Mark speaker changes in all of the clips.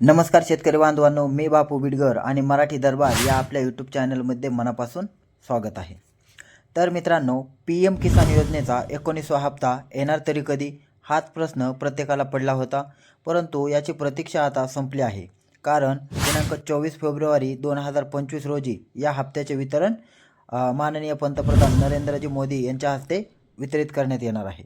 Speaker 1: नमस्कार शेतकरी बांधवांनो मी बापू बिडगर आणि मराठी दरबार या आपल्या यूट्यूब चॅनलमध्ये मनापासून स्वागत आहे. तर मित्रांनो पी एम किसान योजनेचा एकोणीसवा हप्ता येणार तरी कधी हाच प्रश्न प्रत्येकाला पडला होता परंतु याची प्रतीक्षा आता संपली आहे. कारण दिनांक चोवीस फेब्रुवारी दोन हजार पंचवीस रोजी या हप्त्याचे वितरण माननीय पंतप्रधान नरेंद्रजी मोदी यांच्या हस्ते वितरित करण्यात येणार आहे.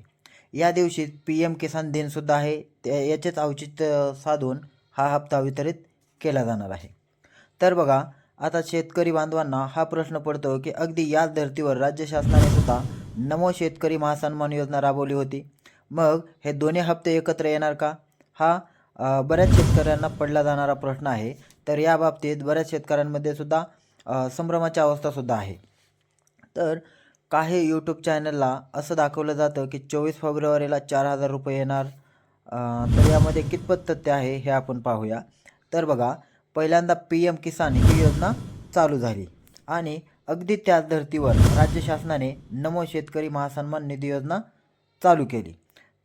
Speaker 1: या दिवशी पी एम किसान दिनसुद्धा आहे. ते याचेच औचित्य साधून हा हप्ता वितरित केला जाणार आहे. तर बघा आता शेतकरी बांधवांना हा प्रश्न पडतो की अगदी याच धर्तीवर राज्य शासनाने सुद्धा नमो शेतकरी महासन्मान योजना राबवली होती. मग हे दोन्ही हप्ते एकत्र येणार का? हा बऱ्याच शेतकऱ्यांना पडला जाणारा प्रश्न आहे. तर या बाबतीत बऱ्याच शेतकऱ्यांमध्ये सुद्धा संभ्रमाची अवस्थासुद्धा आहे. तर काही यूट्यूब चॅनलला असं दाखवलं जातं की चोवीस फेब्रुवारीला चार हजार रुपये येणार. तर यामध्ये कितपत तथ्य आहे हे आपण पाहूया. तर बघा पहिल्यांदा पी एम किसान ही योजना चालू झाली. आणि अगदी त्याच धर्तीवर राज्य शासनाने नमो शेतकरी महासन्मान निधी योजना चालू केली.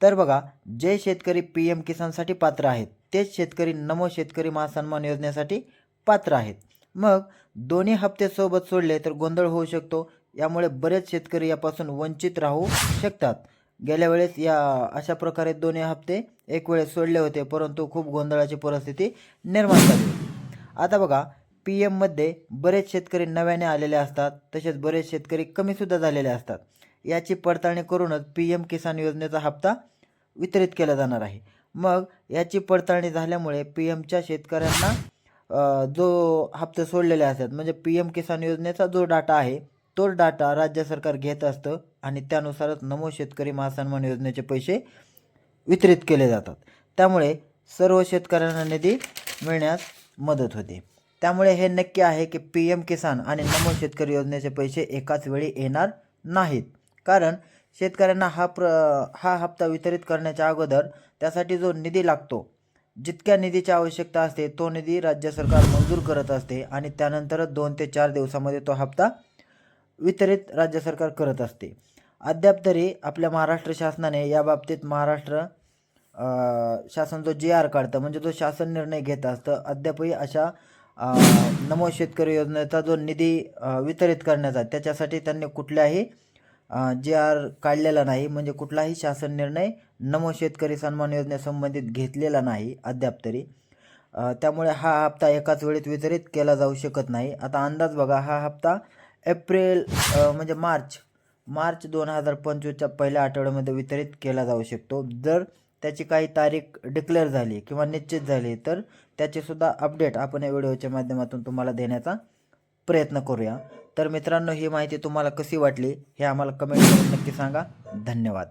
Speaker 1: तर बघा जे शेतकरी पी एम किसानसाठी पात्र आहेत तेच शेतकरी नमो शेतकरी महासन्मान योजनेसाठी पात्र आहेत. मग दोन्ही हप्ते सोबत सोडले तर गोंधळ होऊ शकतो. यामुळे बरेच शेतकरी यापासून वंचित राहू शकतात. गेल्या वेळेस या अशा प्रकारे दोन्ही हप्ते एक वेळेस सोडले होते परंतु खूप गोंधळाची परिस्थिती निर्माण झाली आता बघा पी एममध्ये बरेच शेतकरी नव्याने आलेले असतात तसेच बरेच शेतकरी कमीसुद्धा झालेले असतात. याची पडताळणी करूनच पी एम किसान योजनेचा हप्ता वितरित केला जाणार आहे. मग याची पडताळणी झाल्यामुळे पी एमच्या शेतकऱ्यांना जो हप्ते सोडलेले असतात म्हणजे पी एम किसान योजनेचा जो डाटा आहे तोच डाटा राज्य सरकार घेत असतं आणि त्यानुसारच नमो शेतकरी महासन्मान योजनेचे पैसे वितरित केले जातात. त्यामुळे सर्व शेतकऱ्यांना निधी मिळण्यास मदत होते. त्यामुळे हे नक्की आहे की पी एम किसान आणि नमो शेतकरी योजनेचे पैसे एकाच वेळी येणार नाहीत. कारण शेतकऱ्यांना हा प्र हा हप्ता वितरित करण्याच्या अगोदर त्यासाठी जो निधी लागतो जितक्या निधीची आवश्यकता असते तो निधी राज्य सरकार मंजूर करत असते आणि त्यानंतरच दोन ते चार दिवसामध्ये तो हप्ता वितरित राज्य सरकार करत असते. अद्याप तरी आपल्या महाराष्ट्र शासनाने या बाबतीत महाराष्ट्र शासन जो जी आर काढतं. म्हणजे जो शासन निर्णय घेत असतं. अद्यापही अशा नमो शेतकरी योजनेचा जो निधी वितरित करण्याचा त्याच्यासाठी त्यांनी कुठल्याही जी आर काढलेला नाही. म्हणजे कुठलाही शासन निर्णय नमो शेतकरी सन्मान योजनेसंबंधित घेतलेला नाही अद्याप तरी. त्यामुळे हा हप्ता एकाच वेळेत वितरित केला जाऊ शकत नाही. आता अंदाज बघा हा हप्ता एप्रिल म्हणजे मार्च मार्च दोन हजार पंचवीसच्या पहिल्या आठवड्यामध्ये वितरित केला जाऊ शकतो. जर त्याची काही तारीख डिक्लेअर झाली किंवा निश्चित झाली तर त्याचीसुद्धा अपडेट आपण या व्हिडिओच्या माध्यमातून तुम्हाला देण्याचा प्रयत्न करूया. तर मित्रांनो ही माहिती तुम्हाला कशी वाटली हे आम्हाला कमेंट करून नक्की सांगा. धन्यवाद.